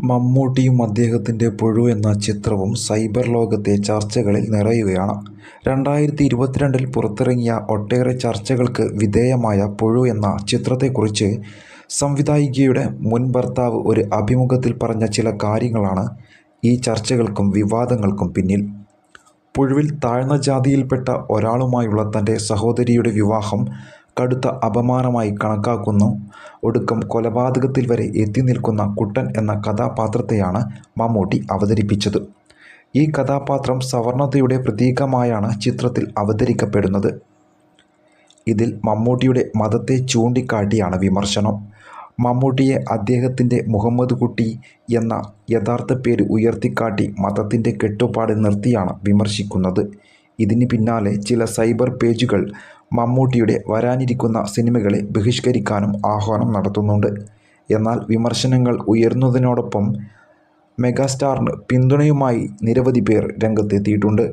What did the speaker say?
മമ്മൂട്ടിയും അദ്ദേഹത്തിന്റെ പുഴു എന്ന ചിത്രവും സൈബർ ലോകത്തെ ചർച്ചകളിൽ നിറയുകയാണ്. രണ്ടായിരത്തി ഇരുപത്തിരണ്ടിൽ പുറത്തിറങ്ങിയ ഒട്ടേറെ ചർച്ചകൾക്ക് വിധേയമായ പുഴു എന്ന ചിത്രത്തെക്കുറിച്ച് സംവിധായികയുടെ മുൻ ഭർത്താവ് ഒരു അഭിമുഖത്തിൽ പറഞ്ഞ ചില കാര്യങ്ങളാണ് ഈ ചർച്ചകൾക്കും വിവാദങ്ങൾക്കും പിന്നിൽ. പുഴുവിൽ താഴ്ന്ന ജാതിയിൽപ്പെട്ട ഒരാളുമായുള്ള തന്റെ സഹോദരിയുടെ വിവാഹം കടുത്ത അപമാനമായി കണക്കാക്കുന്നു. ഒടുക്കം കൊലപാതകത്തിൽ വരെ എത്തി നിൽക്കുന്ന കുട്ടൻ എന്ന കഥാപാത്രത്തെയാണ് മമ്മൂട്ടി അവതരിപ്പിച്ചത്. ഈ കഥാപാത്രം സവർണതയുടെ പ്രതീകമായാണ് ചിത്രത്തിൽ അവതരിക്കപ്പെടുന്നത് ഇതിൽ മമ്മൂട്ടിയുടെ മതത്തെ ചൂണ്ടിക്കാട്ടിയാണ് വിമർശനം. മമ്മൂട്ടിയെ അദ്ദേഹത്തിന്റെ മുഹമ്മദ് കുട്ടി എന്ന യഥാർത്ഥ പേര് ഉയർത്തിക്കാട്ടി മതത്തിന്റെ കെട്ടുപാട് നിർത്തിയാണ് വിമർശിക്കുന്നത്. ഇതിന് പിന്നാലെ ചില സൈബർ പേജുകൾ മമ്മൂട്ടിയുടെ വരാനിരിക്കുന്ന സിനിമകളെ ബഹിഷ്കരിക്കാനും ആഹ്വാനം നടത്തുന്നുണ്ട്. എന്നാൽ വിമർശനങ്ങൾ ഉയർന്നതിനോടൊപ്പം മെഗാസ്റ്റാറിന് പിന്തുണയുമായി നിരവധി പേർ രംഗത്തെത്തിയിട്ടുണ്ട്.